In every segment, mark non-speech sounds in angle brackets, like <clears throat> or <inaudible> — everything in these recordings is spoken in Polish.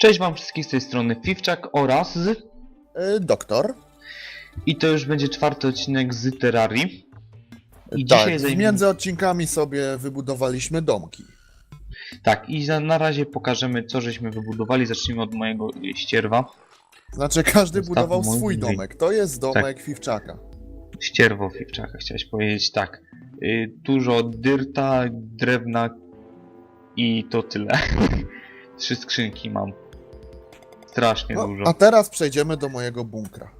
Cześć wam wszystkich z tej strony Piwczak oraz z... Y, doktor. I to już będzie czwarty odcinek z Terrarii. I tak, dzisiaj zajmie- między odcinkami sobie wybudowaliśmy domki. Tak, i za, na razie pokażemy co żeśmy wybudowali. Zacznijmy od mojego y, ścierwa. Znaczy każdy Zostawmy budował mój swój domek. To jest Tak. domek Fiwczaka. Ścierwo Piwczaka, chciałeś powiedzieć tak. Y, dużo dyrta, drewna i to tyle. <laughs> Trzy skrzynki mam. Strasznie No, dużo. a teraz przejdziemy do mojego bunkra,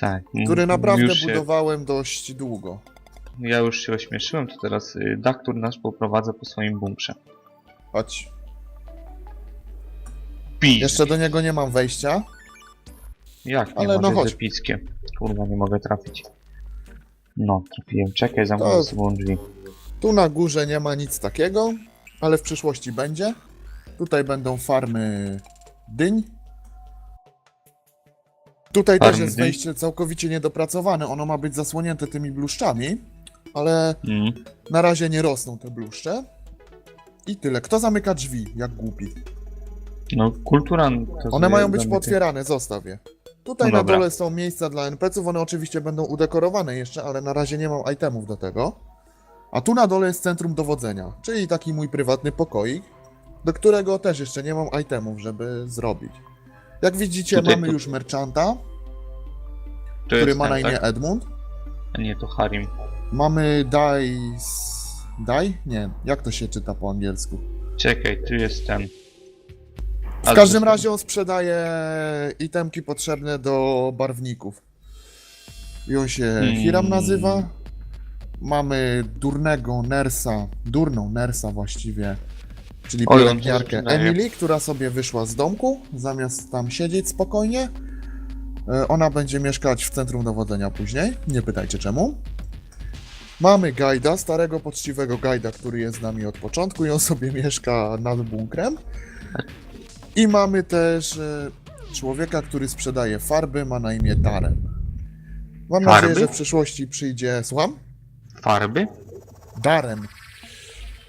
Tak. który m- naprawdę się, budowałem dość długo. Ja już się ośmieszyłem, to teraz y, Daktur nas poprowadza po swoim bunkrze. Chodź. Pij. Jeszcze do niego nie mam wejścia. Jak nie Ale no chodź. epickie. Kurwa, nie mogę trafić. No, trafiłem. Czekaj, zamknę To- sobą drzwi. Tu na górze nie ma nic takiego, ale w przyszłości będzie. Tutaj będą farmy dyń. Tutaj też jest wejście całkowicie niedopracowane. Ono ma być zasłonięte tymi bluszczami, ale Mm. na razie nie rosną te bluszcze. I tyle. Kto zamyka drzwi, jak głupi? No, kultura... To One mają być zamyka- pootwierane, zostaw je. Tutaj No na dole są miejsca dla NPC-ów, one oczywiście będą udekorowane jeszcze, ale na razie nie mam itemów do tego. A tu na dole jest centrum dowodzenia, czyli taki mój prywatny pokoik, do którego też jeszcze nie mam itemów, żeby zrobić. Jak widzicie, Tutaj mamy to- już merchanta, To który ma na imię tak? Edmund. A nie, to Harim. Mamy Dice... Daj? Nie, jak to się czyta po angielsku? Czekaj, tu jest ten. W każdym razie on sprzedaje itemki potrzebne do barwników. I on się Hmm. Hiram nazywa. Mamy durnego Nersa, durną Nersa właściwie, czyli Oj, pielęgniarkę. Emily, która sobie wyszła z domku, zamiast tam siedzieć spokojnie. E, Ona będzie mieszkać w centrum dowodzenia później, nie pytajcie czemu. Mamy Gajda, starego, poczciwego Gajda, który jest z nami od początku i on sobie <laughs> mieszka nad bunkrem. I mamy też e, człowieka, który sprzedaje farby, ma na imię Darem. Mam Farby? nadzieję, że w przyszłości przyjdzie. Słucham? Farby? Darem.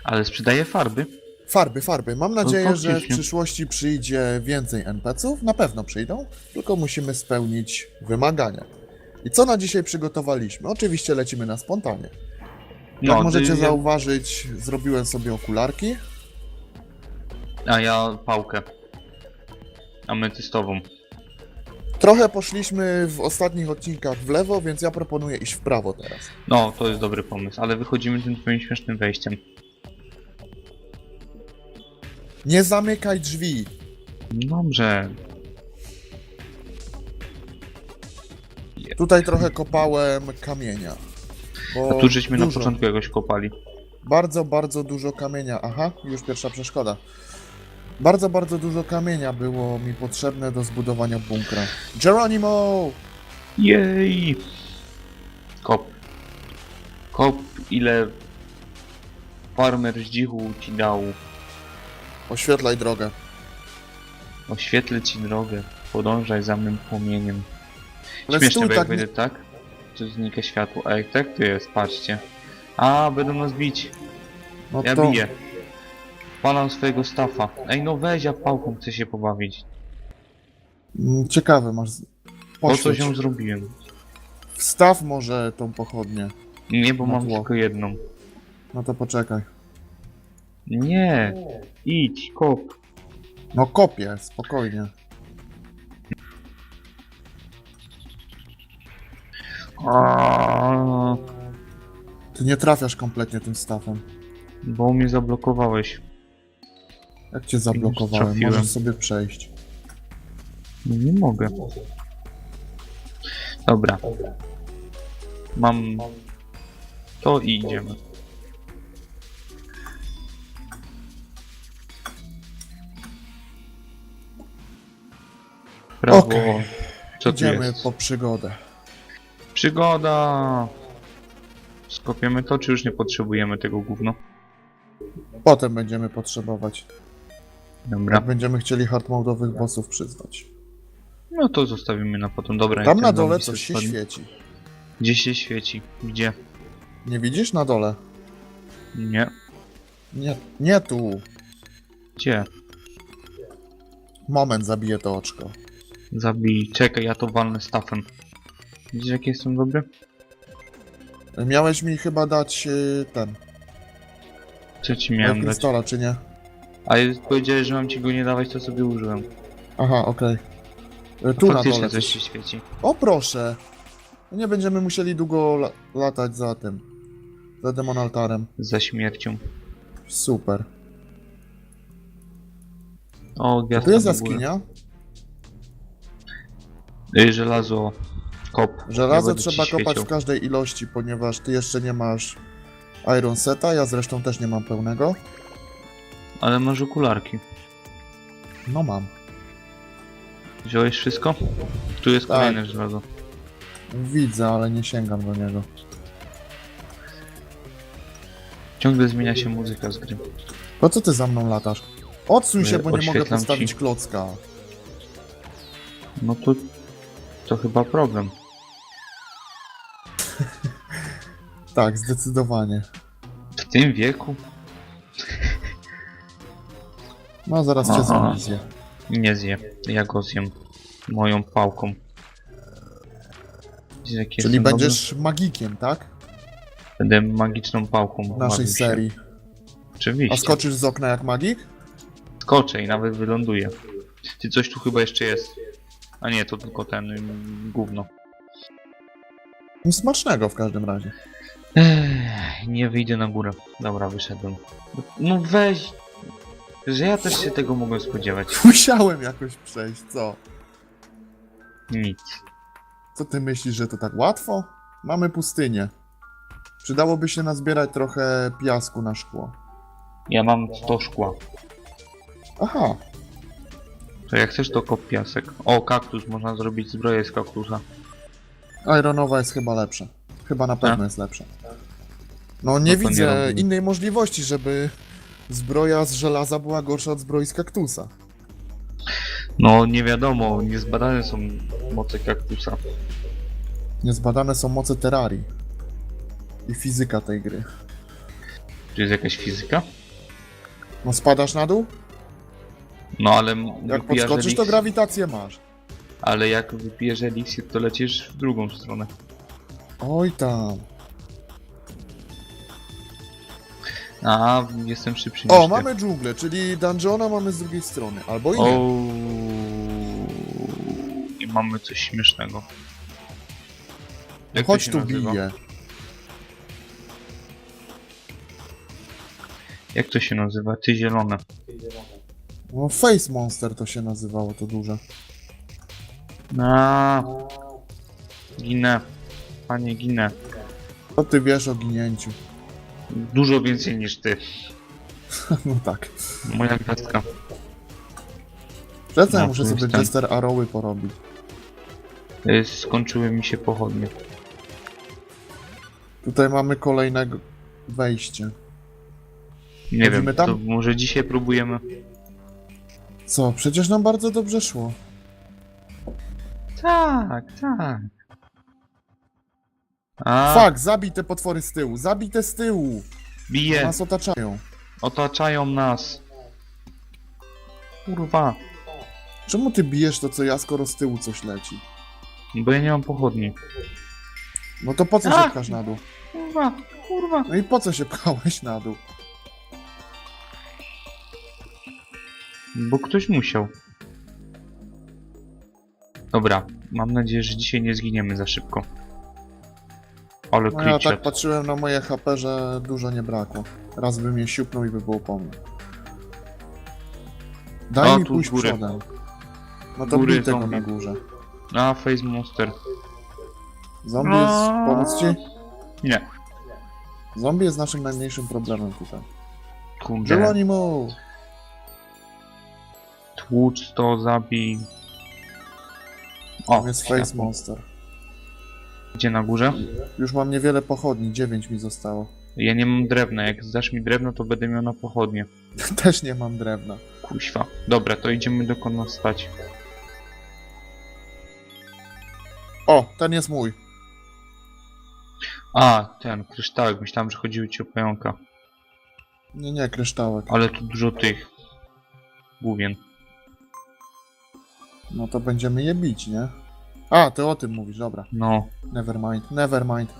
Ale sprzedaje farby. Farby, farby. Mam nadzieję, że w przyszłości przyjdzie więcej NPC-ów. Na pewno przyjdą, tylko musimy spełnić wymagania. I co na dzisiaj przygotowaliśmy? Oczywiście lecimy na spontanie. Jak No, możecie ty- zauważyć, zrobiłem sobie okularki. A ja pałkę. Ametystową. Trochę poszliśmy w ostatnich odcinkach w lewo, więc ja proponuję iść w prawo teraz. No, to jest dobry pomysł, ale wychodzimy tym twoim śmiesznym wejściem. Nie zamykaj drzwi. Dobrze. Tutaj trochę kopałem kamienia. A tu żeśmy na dużo, początku jakoś kopali. Bardzo, bardzo dużo kamienia. Aha, już pierwsza przeszkoda. Bardzo, bardzo dużo kamienia było mi potrzebne do zbudowania bunkra. Geronimo! Jej! Kop. Kop, ile farmer zdzichu ci dał. Oświetlaj drogę. Oświetlę ci drogę. Podążaj za mym płomieniem. Ale Śmieszne, stój bo jak tak, będzie tak, to znika światło. Ej, tak to jest, patrzcie. A, będą nas bić. no Ja to... biję. Palam swojego stafa. Ej, no weź, ja pałką chcę się pobawić. Mm, Ciekawe, masz... Po coś Poświeć. ją zrobiłem. Wstaw może tą pochodnię. Nie, bo Na mam tło. tylko jedną. No to poczekaj. Nie, idź, kop. No kopię, spokojnie. Aaaa, Ty nie trafiasz kompletnie tym stafem. bo mnie zablokowałeś. Jak cię zablokowałem, trafiłem. możesz sobie przejść. No nie mogę. Dobra. Mam to i idziemy. Prawo. Okej. Co tu Idziemy jest? po przygodę. Przygoda! Skopiemy to, czy już nie potrzebujemy tego gówno? Potem będziemy potrzebować. Dobra. Jak będziemy chcieli hardmode'owych bossów przyzwać. No to zostawimy na potem. Dobra. Tam jak na ten dole zombie coś się spadnie- świeci. Gdzie się świeci? Gdzie? Nie widzisz na dole? Nie. Nie, nie tu. Gdzie? Moment, zabiję to oczko. Zabij. Czekaj, ja to walnę stafem. Widzisz jaki jestem dobry? Miałeś mi chyba dać y, ten. Co ci miałem dać? Krystola, czy nie? A jest- powiedziałeś, że mam ci go nie dawać, to sobie użyłem. Aha, okej. Y, Tu na Faktycznie dole coś się świeci. O proszę! Nie będziemy musieli długo la latać za tym. Za demon altarem. Za śmiercią. Super. O, To gwiazda tu jest jaskinia. Ej, żelazo. Kop. Żelazo Ja będę ci trzeba kopać świecił. w każdej ilości, ponieważ ty jeszcze nie masz Iron Seta, ja zresztą też nie mam pełnego. Ale masz okularki. No mam. Wziąłeś wszystko? Tu jest Tak. kolejne żelazo. Widzę, ale nie sięgam do niego. Ciągle zmienia się muzyka z gry. Po co ty za mną latasz? Odsuń się, Y, bo nie mogę oświetlam postawić ci. klocka. No to... To chyba problem. <laughs> Tak, zdecydowanie. W tym wieku? No, zaraz cię Aha. Nie zje. Ja go zjem. Moją pałką. Widzisz, jaki Czyli jestem będziesz magikiem, tak? Dobry? Będę magiczną pałką. W naszej bawił się. serii. Oczywiście. A skoczysz z okna jak magik? Skoczę i nawet wyląduję. Ty coś tu chyba jeszcze jest. A nie, to tylko ten ym, gówno. No, Smacznego w każdym razie. Ech, nie wyjdę na górę. Dobra, wyszedłem. No weź. Że ja też się tego mogłem spodziewać. <laughs> Musiałem jakoś przejść, co? Nic. Co ty myślisz, że to tak łatwo? Mamy pustynię. Przydałoby się nazbierać trochę piasku na szkło. Ja mam 100 szkła. Aha, To jak chcesz to kop piasek. O, kaktus. Można zrobić zbroję z kaktusa. Ironowa jest chyba lepsza. Chyba na pewno jest lepsza. No nie No to nie widzę robimy. innej możliwości, żeby zbroja z żelaza była gorsza od zbroi z kaktusa. No nie wiadomo, niezbadane są moce kaktusa. Niezbadane są moce terrarii. I fizyka tej gry. Czy jest jakaś fizyka? No spadasz na dół? No ale Jak wypijasz podskoczysz, to grawitację masz. Ale jak wypijesz eliksir, to lecisz w drugą stronę. Oj tam. A, jestem szybszy niż O, ty. mamy dżunglę, czyli dungeona mamy z drugiej strony. Albo i nie. O. I mamy coś śmiesznego. Jak to Chodź się tu nazywa? bije. Jak to się nazywa? Ty zielone. No, Face Monster to się nazywało, to duże. A. Ginę. Panie, ginę. Co ty wiesz o ginięciu? Dużo więcej niż ty. <laughs> no tak. Moja gwiazdka. Przecież ja No, muszę to sobie. Jester Arrowy porobić. Y, Skończyły mi się pochodnie. Tutaj mamy kolejne g- wejście. Nie Chodzimy wiem, tam? to może dzisiaj próbujemy. Co? Przecież nam bardzo dobrze szło. Tak, tak. A, Fuck, zabij te potwory z tyłu. Zabij te z tyłu. bije, Nas otaczają. otaczają nas. Kurwa, Czemu ty bijesz to co ja, skoro z tyłu coś leci? bo ja nie mam pochodni. No to po co A! się pchasz na dół? Kurwa, kurwa. No i po co się pchałeś na dół? Bo ktoś musiał. Dobra, mam nadzieję, że dzisiaj nie zginiemy za szybko. Ale No ja tak patrzyłem na moje HP, że dużo nie brakło. Raz by mnie siupnął i by było po mnie. Daj O, mi pójść góry. przodem. No to Góry bij tego zombie. na górze. A, Face Monster. Zombie jest... pomóc ci? Nie. Zombie jest naszym najmniejszym problemem tutaj. Kurde. Geronimo! Tłucz to, zabij. O, Tam jest Face światło. Monster. Gdzie na górze? Już mam niewiele pochodni, 9 mi zostało. Ja nie mam drewna. Jak zdasz mi drewno, to będę miał na pochodnie. <laughs> Też nie mam drewna. Kuźwa. Dobra, to idziemy dokąd stać. O, ten jest mój. A, ten, kryształek. Myślałem, że chodziło ci o pająka. Nie, nie, kryształek. Ale tu dużo tych. Główien. No to będziemy je bić, nie? A, ty o tym mówisz, dobra. No. Never mind, never mind.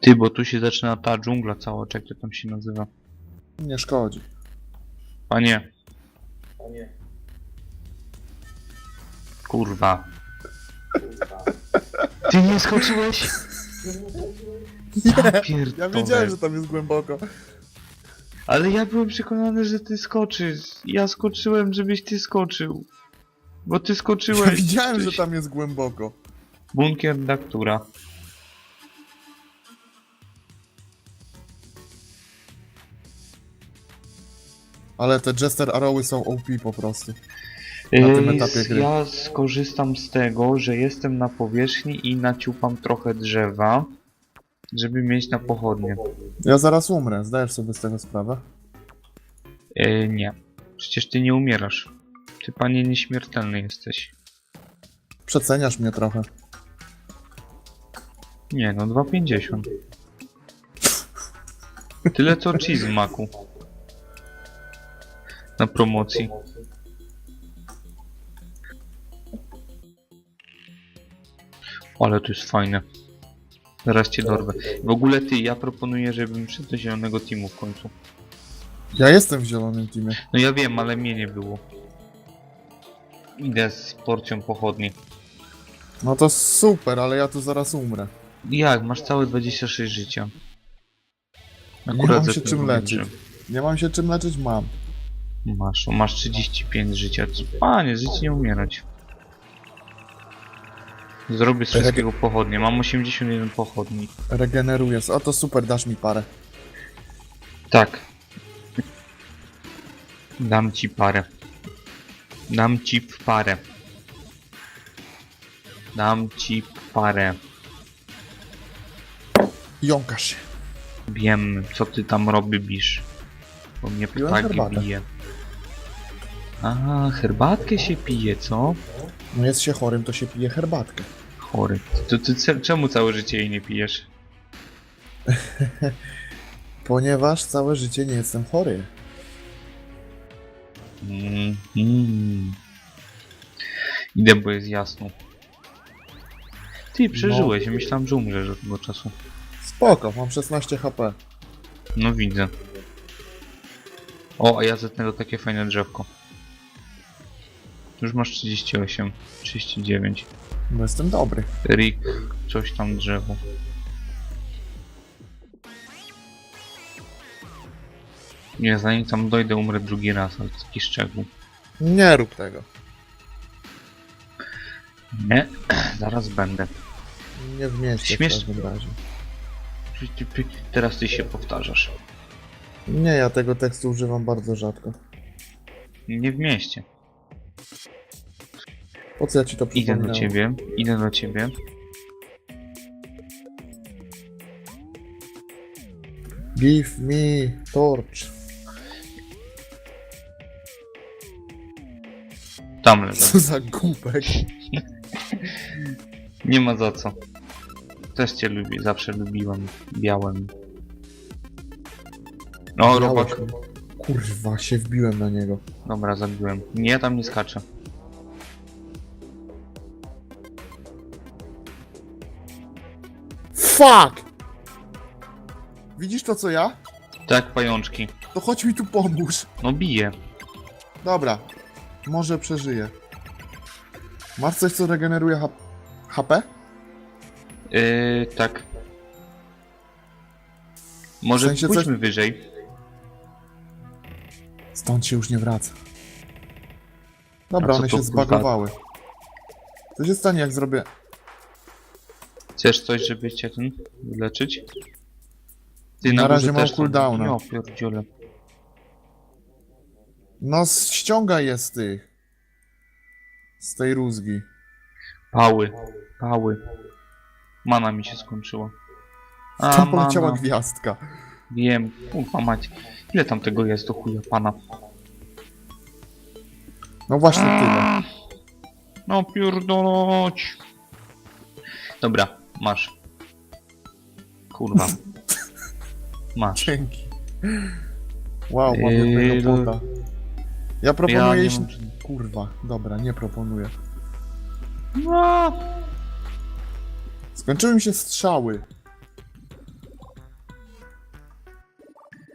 Ty, bo tu się zaczyna ta dżungla cała, czy jak to tam się nazywa. Nie szkodzi. Panie. Kurwa. Ty nie skoczyłeś? Ja Ja pierdolę. wiedziałem, że tam jest głęboko. Ale ja byłem przekonany, że ty skoczysz. Ja skoczyłem, żebyś ty skoczył. Bo ty skoczyłeś. Ja widziałem, że tam jest głęboko. Bunkier Daktura. Ale te Jester Arrowy są OP po prostu. Na tym etapie gry. Ja skorzystam z tego, że jestem na powierzchni i naciupam trochę drzewa, żeby mieć na pochodnie. Ja zaraz umrę, zdajesz sobie z tego sprawę? Yy, nie. Przecież ty nie umierasz. Ty panie nieśmiertelny jesteś. Przeceniasz mnie trochę. Nie no, 2,50. Tyle co cheese w maku. Na promocji. Ale to jest fajne. Zaraz cię dorwę. W ogóle ty, ja proponuję, żebym szedł do zielonego teamu w końcu. Ja jestem w zielonym teamie. No ja wiem, ale mnie nie było. Idę z porcją pochodni. No to super, ale ja tu zaraz umrę. Jak? Masz całe 26 życia. Nie mam się czym leczyć. Nie mam się czym leczyć? Mam. Masz, masz 35 życia. Panie, żyć nie umierać. Zrobię z wszystkiego pochodnie. Mam 81 pochodni. Regeneruję. O to super, dasz mi parę. Tak. Dam ci parę. Dam ci parę. Dam ci parę. Jąkasz się. Wiem, co ty tam robisz. Bo mnie Piłem ptaki herbatę. bije. A, herbatkę się pije, co? No jest się chorym, to się pije herbatkę. Chory. To ty ce- czemu całe życie jej nie pijesz? <laughs> Ponieważ całe życie nie jestem chory. Mm. Idę, bo jest jasno. Ty przeżyłeś, myślałem, że umrzesz do tego czasu. Spoko, mam 16 HP. No widzę. O, a ja zetnę do takie fajne drzewko. Już masz 38, 39. Bo jestem dobry. Rick, coś tam drzewo. Nie, zanim tam dojdę, umrę drugi raz, ale to taki szczegół. Nie rób tego. Nie, <clears throat> zaraz będę. Nie w mieście w Śmiesz- każdym razie. Teraz ty się powtarzasz. Nie, ja tego tekstu używam bardzo rzadko. Nie w mieście. Po co ja ci to Idę do ciebie, idę do ciebie. Give me torch. Tam <laughs> leżę. Co za głupek. <laughs> Nie ma za co. Też cię lubię, zawsze lubiłem. Białem. No, Białek. robak. Kurwa, się wbiłem na niego. Dobra, zabiłem. Nie, tam nie skaczę. Fuck! Widzisz to co ja? Tak, pajączki. To chodź mi tu pomóż. No bije. Dobra, może przeżyję. Masz coś co regeneruje HP? Yy, tak. Może W sensie coś- pójdźmy wyżej. Stąd się już nie wraca. A Dobra, co one to, się kurwa? zbagowały. Co się stanie jak zrobię... Chcesz coś, żeby cię ten wyleczyć? Ty Na górze razie mam cooldowna. Ja pierdziele. No ściągaj je z tych. Z tej rózgi. Pały. Pały. Mana mi się skończyła. A, Tam poleciała mana. gwiazdka. Wiem, kurwa mać. Ile tam tego jest do chuja pana? No właśnie tyle. No pierdolać. Dobra, masz. Kurwa. <laughs> Masz. Dzięki. Wow, mam Yy, jednego no- pota. Ja proponuję nie iść... mam- Kurwa, dobra, nie proponuję. No, Skończyły mi się strzały.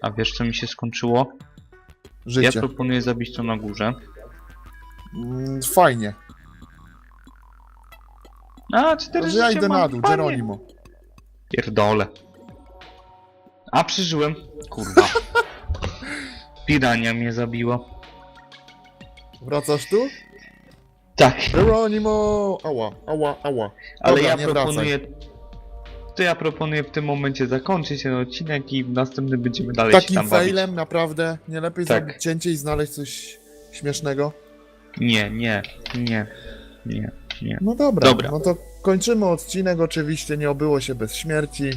a wiesz co mi się skończyło? Ja Życie. proponuję zabić to na górze. Mm, Fajnie. A, cztery Także ja życia idę mam, na dół, panie. Geronimo. Pierdolę. A, przeżyłem. Kurwa. <laughs> Pirania mnie zabiła. Wracasz tu? Tak, Geronimo! Ała, ała, ała. ale Dobra, ja nie proponuję... To ja proponuję w tym momencie zakończyć ten odcinek i w następnym będziemy dalej się Takim tam bawić. failem naprawdę nie lepiej Tak. zrobić cięcie i znaleźć coś śmiesznego? Nie, nie, nie, nie, nie. No dobra, Dobra. no to kończymy odcinek, oczywiście nie obyło się bez śmierci.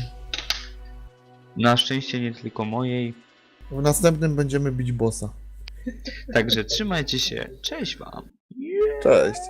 Na szczęście nie tylko mojej. W następnym będziemy bić bossa. Także trzymajcie się. Cześć wam. Cześć.